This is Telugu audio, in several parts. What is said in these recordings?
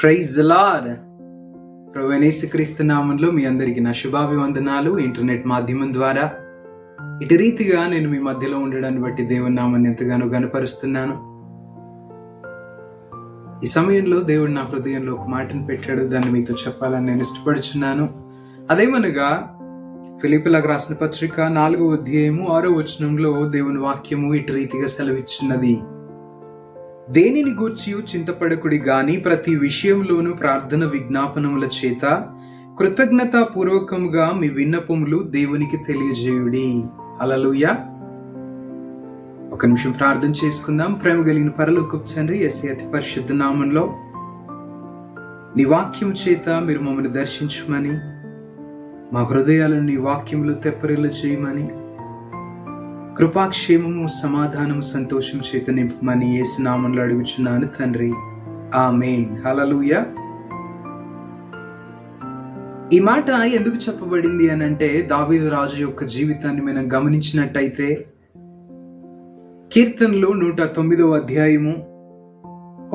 ప్రైజ్ లార్డ్ క్రీస్తు నామంలో మీ అందరికీ నా శుభాభివందనాలు ఇంటర్నెట్ మాధ్యమం ద్వారా. ఇటు రీతిగా నేను మీ మధ్యలో ఉండడాన్ని బట్టి దేవుని నామాన్ని ఎంతగానో గనపరుస్తున్నాను ఈ సమయంలో దేవుడు నా హృదయంలో ఒక మాటను పెట్టాడు దాన్ని మీతో చెప్పాలని నేను ఇష్టపడుచున్నాను. అదేమనగా ఫిలిపిలకు రాసిన పత్రిక నాలుగో అధ్యాయము ఆరో వచనంలో దేవుని వాక్యము ఇటు రీతిగా సెలవిచ్చున్నది. దేనిని గూర్చి చింతపడకుడి గాని ప్రతి విషయంలోనూ ప్రార్థన విజ్ఞాపనముల చేత కృతజ్ఞతాపూర్వకముగా మీ విన్నపములు దేవునికి తెలియజేయుడి. అలలుయ ఒక నిమిషం ప్రార్థన చేసుకుందాం. ప్రేమ కలిగిన పరలోకపు తండ్రి ఎస్ఏ అతి పరిశుద్ధ నామంలో నీ వాక్యం చేత మీరు మమ్మల్ని దర్శించమని మా హృదయాలను నీ వాక్యంలో తెప్పరిల్లు చేయమని కృపాక్షేమము సమాధానము సంతోషం చేత నింపమని ఏసునామంలో అడుగుచున్నాను తండ్రి. ఆ మెయిన్ హలలుయ ఈ మాట ఎందుకు చెప్పబడింది అని అంటే దావీదు రాజు యొక్క జీవితాన్ని మనం గమనించినట్టయితే కీర్తనలు నూట తొమ్మిదవ అధ్యాయము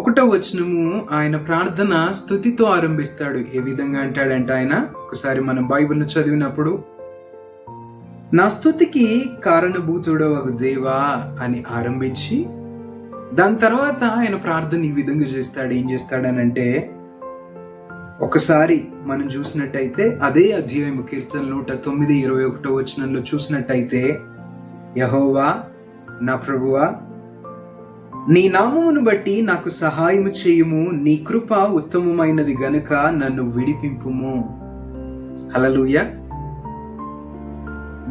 ఒకటో వచనము ఆయన ప్రార్థన స్థుతితో ఆరంభిస్తాడు. ఏ విధంగా అంటాడంటే ఆయన ఒకసారి మనం బైబిల్ను చదివినప్పుడు నా స్థుతికి కారణభూతుడవగు దేవా అని ఆరంభించి దాని తర్వాత ఆయన ప్రార్థన ఈ విధంగా చేస్తాడు. ఏం చేస్తాడనంటే ఒకసారి మనం చూసినట్టయితే అదే అధ్యాయం కీర్తన నూట తొమ్మిది ఇరవై ఒకటో వచనంలో చూసినట్టయితే యహోవా నా ప్రభువా నీ నామమును బట్టి నాకు సహాయము చేయుము నీ కృప ఉత్తమమైనది గనుక నన్ను విడిపింపుము. హలలుయా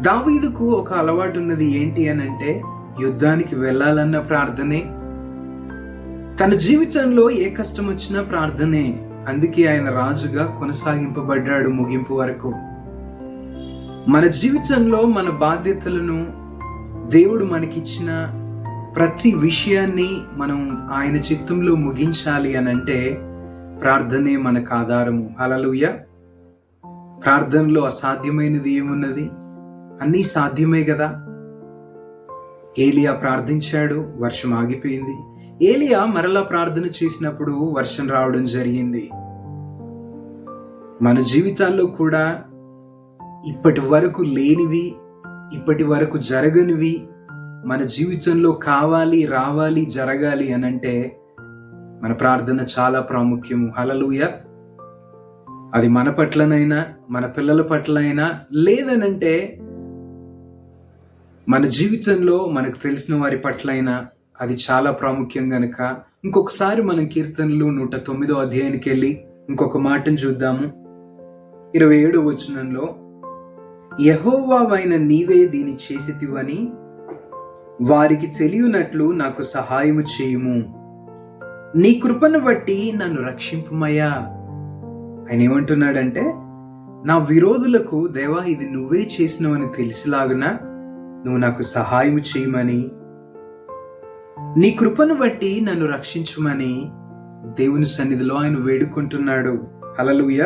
దావీదుకు ఒక అలవాటు ఉన్నది ఏంటి అని అంటే యుద్ధానికి వెళ్ళాలన్న ప్రార్థనే. తన జీవితంలో ఏ కష్టం వచ్చినా ప్రార్థనే. అందుకే ఆయన రాజుగా కొనసాగింపబడ్డాడు ముగింపు వరకు. మన జీవితంలో మన బాధ్యతలను దేవుడు మనకిచ్చిన ప్రతి విషయాన్ని మనం ఆయన చిత్తంలో ముగించాలి అని అంటే ప్రార్థనే మనకు ఆధారము. అలలుయ ప్రార్థనలో అసాధ్యమైనది ఏమున్నది? అన్నీ సాధ్యమే కదా ఏలియా ప్రార్థించాడు వర్షం ఆగిపోయింది. ఏలియా మరలా ప్రార్థన చేసినప్పుడు వర్షం రావడం జరిగింది. మన జీవితాల్లో కూడా ఇప్పటి వరకు లేనివి ఇప్పటి వరకు జరగనివి మన జీవితంలో కావాలి రావాలి జరగాలి అని అంటే మన ప్రార్థన చాలా ప్రాముఖ్యము. హలలుయ అది మన పట్లనైనా మన పిల్లల పట్లైనా లేదనంటే మన జీవితంలో మనకు తెలిసిన వారి పట్లైనా అది చాలా ప్రాముఖ్యం గనక ఇంకొకసారి మనం కీర్తనలు నూట తొమ్మిదో అధ్యాయానికి వెళ్ళి ఇంకొక మాటను చూద్దాము. ఇరవై ఏడు వచనంలో యహోవావైన నీవే దీని చేసితివని వారికి తెలియనట్లు నాకు సహాయము చేయుము. నీ కృపను బట్టి నన్ను రక్షింపుమయ్యా. ఆయన ఏమంటున్నాడంటే నా విరోధులకు దేవా ఇది నువ్వే చేసినవని తెలిసిలాగునా నువ్వు నాకు సహాయం చేయమని. నీ కృపను బట్టి నన్ను రక్షించుమని దేవుని సన్నిధిలో ఆయన వేడుకుంటున్నాడు. హలలుయ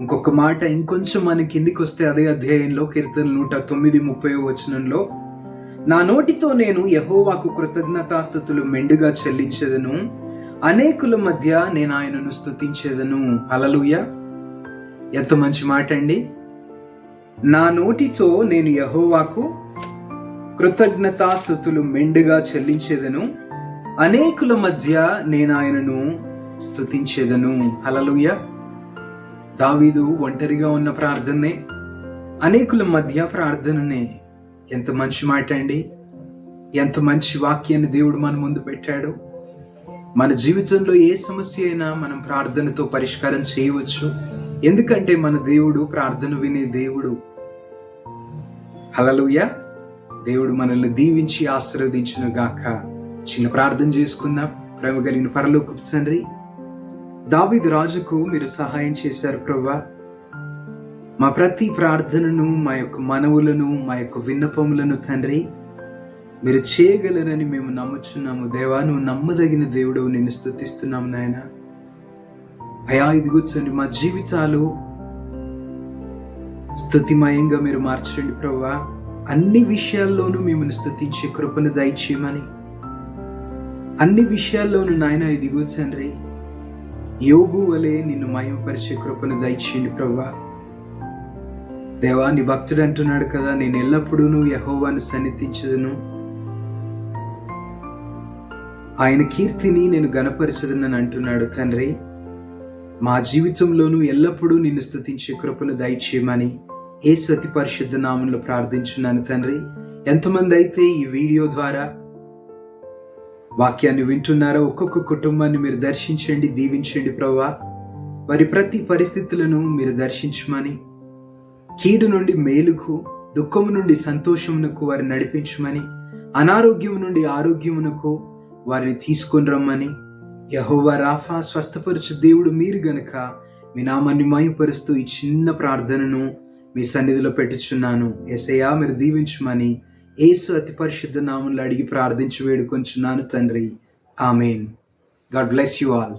ఇంకొక మాట ఇంకొంచెం మన కిందికి వస్తే అదే అధ్యాయంలో కీర్తన నూట తొమ్మిది ముప్పై వచనంలో నా నోటితో నేను యహోవాకు కృతజ్ఞతాస్థుతులు మెండుగా చెల్లించేదను. అనేకుల మధ్య నేను ఆయనను స్థుతించేదను హలలుయ ఎంత మంచి మాట అండి. నా నోటితో నేను యహోవాకు కృతజ్ఞతాస్థుతులు మెండుగా చెల్లించేదను. అనేకుల మధ్య నేను ఆయనను స్థుతించేదను హలలుయ దావీదు ఒంటరిగా ఉన్న ప్రార్థనే అనేకుల మధ్య ప్రార్థననే. ఎంత మంచి మాట అండి. ఎంత మంచి వాక్యాన్ని దేవుడు మన ముందు పెట్టాడు. మన జీవితంలో ఏ సమస్య అయినా మనం ప్రార్థనతో పరిష్కారం చేయవచ్చు. ఎందుకంటే మన దేవుడు ప్రార్థన వినే దేవుడు. హలలుయ దేవుడు మనల్ని దీవించి ఆశీర్వదించిన గాక. చిన్న ప్రార్థన చేసుకుందాం. ప్రేమ కలిగిన పరలోకి తండ్రి దావిద్ రాజుకు మీరు సహాయం చేశారు ప్రభా మా ప్రతి ప్రార్థనను మా యొక్క మనవులను మా యొక్క విన్నపములను తండ్రి మీరు చేయగలరని మేము నమ్ముచున్నాము. దేవా నువ్వు నమ్మదగిన దేవుడు నేను స్థుతిస్తున్నాము నాయనా. అయా ఇది కూర్చోండి మా జీవితాలు స్థుతిమయంగా మీరు మార్చండి ప్రభా అన్ని విషయాల్లోనూ మిమ్మల్ని స్థుతించే కృపను దయచేయమని. అన్ని విషయాల్లోనూ నాయన ఇదిగో తండ్రి యోగు వలె నిన్ను మహిమపరిచే కృపను దయచేయండి ప్రభా దేవా నీ భక్తుడు అంటున్నాడు కదా నేను ఎల్లప్పుడూ యహోవాను సన్నిధించదును. ఆయన కీర్తిని నేను గణపరచదనని అంటున్నాడు తండ్రి. మా జీవితంలోనూ ఎల్లప్పుడూ నిన్ను స్థుతించే కృపను దయచేయమని ఏ స్వతి పరిశుద్ధ నామంలో ప్రార్థించున్నాను తండ్రి. ఎంతమంది అయితే ఈ వీడియో ద్వారా వాక్యాన్ని వింటున్నారో ఒక్కొక్క కుటుంబాన్ని మీరు దర్శించండి దీవించండి ప్రభా వారి ప్రతి పరిస్థితులను మీరు దర్శించమని కీడు నుండి మేలుకు దుఃఖము నుండి సంతోషమునకు వారిని నడిపించమని అనారోగ్యం నుండి ఆరోగ్యమునకు వారిని తీసుకొని రమ్మని యహోవ రాఫా స్వస్థపరచు దేవుడు మీరు గనక మీ నామాన్ని మహిమపరుస్తూ ఈ చిన్న ప్రార్థనను మీ సన్నిధిలో పెట్టుచున్నాను. ఎసయా మీరు దీవించమని ఏసు అతి పరిశుద్ధ నామంలో అడిగి ప్రార్థించి వేడుకొంచున్నాను తండ్రి. Amen. God bless you all.